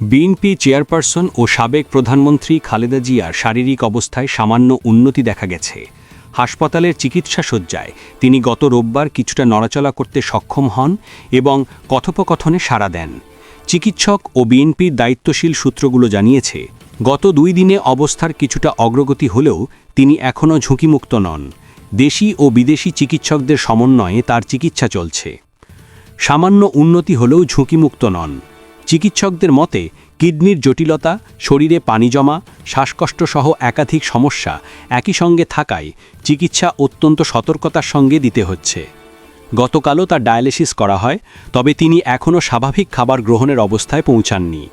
BNP chairperson ও সাবেক প্রধানমন্ত্রী খালেদা জিয়ার শারীরিক অবস্থায় সামান্য উন্নতি দেখা গেছে। হাসপাতালের চিকিৎসা সজ্জায় তিনি গত রোববার কিছুটা নড়াচলা করতে সক্ষম হন এবং কথোপকথনে সাড়া দেন। চিকিৎসক ও বিএনপির দায়িত্বশীল সূত্রগুলো জানিয়েছে, গত দুই দিনে অবস্থার কিছুটা অগ্রগতি হলেও তিনি এখনও ঝুঁকিমুক্ত নন। দেশি ও বিদেশি চিকিৎসকদের সমন্বয়ে তার চিকিৎসা চলছে। সামান্য উন্নতি হলেও ঝুঁকিমুক্ত নন। চিকিৎসকদের মতে, কিডনির জটিলতা, শরীরে পানি জমা, শ্বাসকষ্ট সহ একাধিক সমস্যা একই সঙ্গে থাকায় চিকিৎসা অত্যন্ত সতর্কতার সঙ্গে দিতে হচ্ছে। গতকালও তার ডায়ালিসিস করা হয়, তবে তিনি এখনও স্বাভাবিক খাবার গ্রহণের অবস্থায় পৌঁছাননি।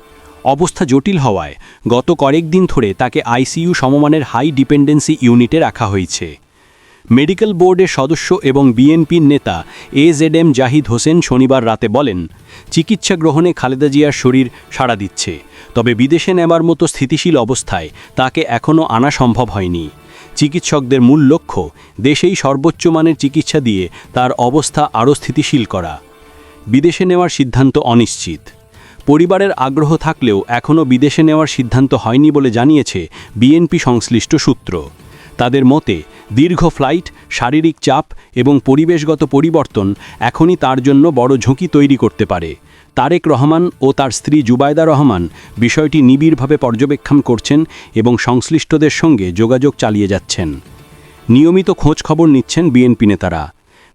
অবস্থা জটিল হওয়ায় গত কয়েকদিন ধরে তাকে আইসিইউ সমমানের হাই ডিপেন্ডেন্সি ইউনিটে রাখা হয়েছে। মেডিকেল বোর্ডের সদস্য এবং বিএনপির নেতা A Z M Zahid Hossain শনিবার রাতে বলেন, চিকিৎসা গ্রহণে খালেদা জিয়ার শরীর সাড়া দিচ্ছে, তবে বিদেশে নেবার মতো স্থিতিশীল অবস্থায় তাকে এখনও আনা সম্ভব হয়নি। চিকিৎসকদের মূল লক্ষ্য, দেশেই সর্বোচ্চ মানের চিকিৎসা দিয়ে তার অবস্থা আরও স্থিতিশীল করা। বিদেশে নেওয়ার সিদ্ধান্ত অনিশ্চিত। পরিবারের আগ্রহ থাকলেও এখনও বিদেশে নেওয়ার সিদ্ধান্ত হয়নি বলে জানিয়েছে বিএনপি সংশ্লিষ্ট সূত্র। তাদের মতে দীর্ঘ ফ্লাইট শারীরিক চাপ এবং পরিবেশগত পরিবর্তন এখনই তার জন্য বড় ঝুঁকি তৈরি করতে পারে। তারেক রহমান ও তার স্ত্রী জুবায়দা রহমান বিষয়টি নিবিড়ভাবে পর্যবেক্ষণ করছেন এবং সংশ্লিষ্টদের সঙ্গে যোগাযোগ চালিয়ে যাচ্ছেন। নিয়মিত খোঁজ খবর নিচ্ছেন বিএনপি নেতারা।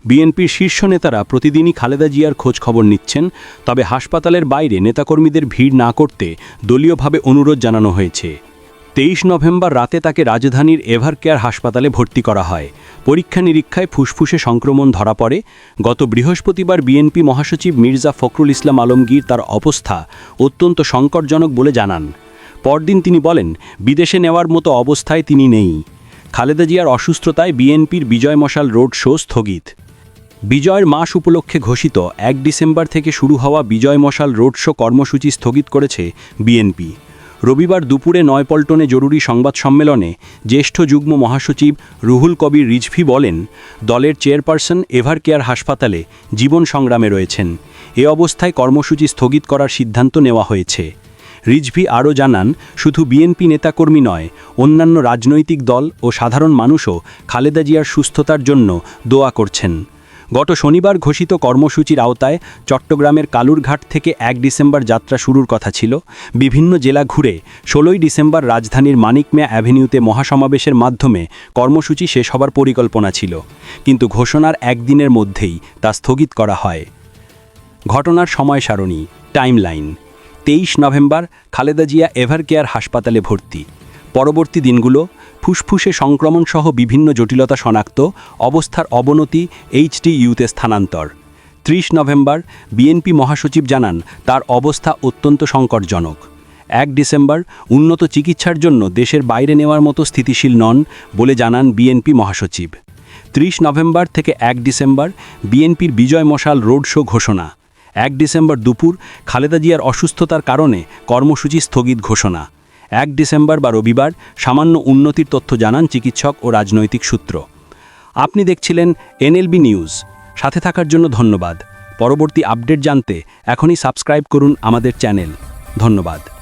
বিএনপির শীর্ষ নেতারা প্রতিদিনই খালেদা জিয়ার খোঁজ খবর নিচ্ছেন, তবে হাসপাতালের বাইরে নেতাকর্মীদের ভিড় না করতে দলীয়ভাবে অনুরোধ জানানো হয়েছে। তেইশ নভেম্বর রাতে তাকে রাজধানীর এভার কেয়ার হাসপাতালে ভর্তি করা হয়। পরীক্ষা নিরীক্ষায় ফুসফুসে সংক্রমণ ধরা পড়ে। গত বৃহস্পতিবার বিএনপি মহাসচিব মির্জা ফখরুল ইসলাম আলমগীর তার অবস্থা অত্যন্ত সংকটজনক বলে জানান। পরদিন তিনি বলেন, বিদেশে নেওয়ার মতো অবস্থায় তিনি নেই। খালেদা জিয়ার অসুস্থতায় বিএনপির বিজয় মশাল রোড শো স্থগিত। বিজয়ের মাস উপলক্ষে ঘোষিত এক ডিসেম্বর থেকে শুরু হওয়া বিজয় মশাল রোড শো কর্মসূচি স্থগিত করেছে বিএনপি। রবিবার দুপুরে নয়পল্টনে জরুরি সংবাদ সম্মেলনে জ্যেষ্ঠ যুগ্ম মহাসচিব রুহুল কবির রিজভি বলেন, দলের চেয়ারপারসন এভার কেয়ার হাসপাতালে জীবন সংগ্রামে রয়েছেন। এ অবস্থায় কর্মসূচি স্থগিত করার সিদ্ধান্ত নেওয়া হয়েছে। রিজভি আরও জানান, শুধু বিএনপি নেতাকর্মী নয়, অন্যান্য রাজনৈতিক দল ও সাধারণ মানুষও খালেদা জিয়ার সুস্থতার জন্য দোয়া করছেন। গত শনিবার ঘোষিত কর্মসূচির আওতায় চট্টগ্রামের কালুরঘাট থেকে এক ডিসেম্বর যাত্রা শুরুর কথা ছিল। বিভিন্ন জেলা ঘুরে ষোলোই ডিসেম্বর রাজধানীর মানিক মিয়া অ্যাভিনিউতে মহাসমাবেশের মাধ্যমে কর্মসূচি শেষ হবার পরিকল্পনা ছিল। কিন্তু ঘোষণার একদিনের মধ্যেই তা স্থগিত করা হয়। ঘটনার সময় সারণী টাইমলাইন, তেইশ নভেম্বর খালেদা জিয়া এভার কেয়ার হাসপাতালে ভর্তি। পরবর্তী দিনগুলো ফুসফুসে সংক্রমণ সহ বিভিন্ন জটিলতা শনাক্ত, অবস্থার অবনতি, এইচডি ইউতে স্থানান্তর। ত্রিশ নভেম্বর, বিএনপি মহাসচিব জানান, তার অবস্থা অত্যন্ত সংকটজনক। এক ডিসেম্বর, উন্নত চিকিৎসার জন্য দেশের বাইরে নেওয়ার মতো স্থিতিশীল নন বলে জানান বিএনপি মহাসচিব। ত্রিশ নভেম্বর থেকে এক ডিসেম্বর, বিএনপির বিজয় মশাল রোড শো ঘোষণা। এক ডিসেম্বর দুপুর, খালেদা জিয়ার অসুস্থতার কারণে কর্মসূচি স্থগিত ঘোষণা। এক ডিসেম্বর বা রবিবার সামান্য উন্নতির তথ্য জানান চিকিৎসক ও রাজনৈতিক সূত্র। আপনি দেখছিলেন এনএলবি নিউজ। সাথে থাকার জন্য ধন্যবাদ। পরবর্তী আপডেট জানতে এখনই সাবস্ক্রাইব করুন আমাদের চ্যানেল। ধন্যবাদ।